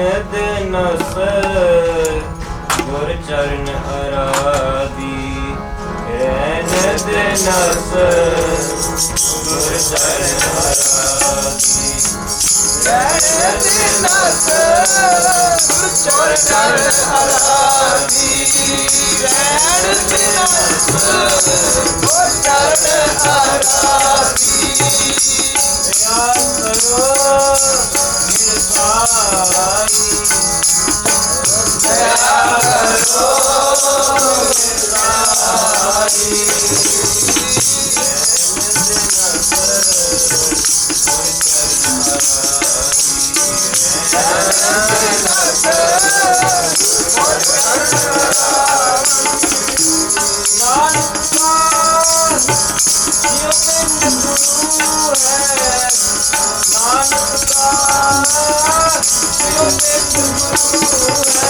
ਨਿਦ ਨਸ ਗੁਰ ਚਰਨ ਅਰਾਦੀ ਰਹਿ ਨਿਦ ਨਸ ਗੁਰ ਚਰਨ ਅਰਾਦੀ ਦਇਆ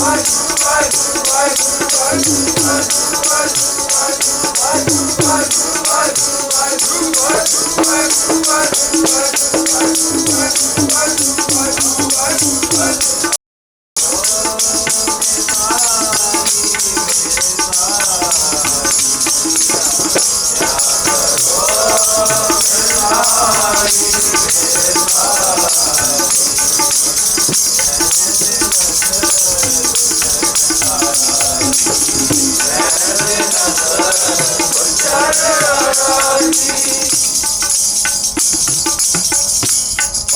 Bye.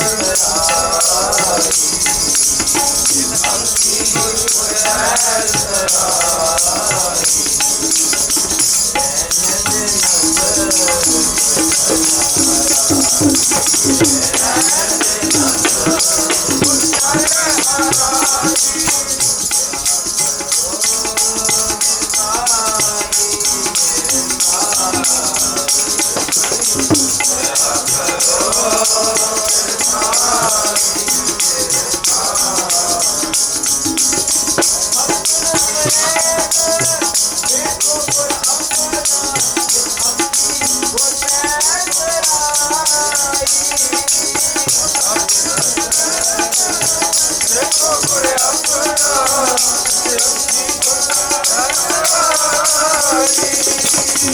Yeah.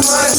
Bye.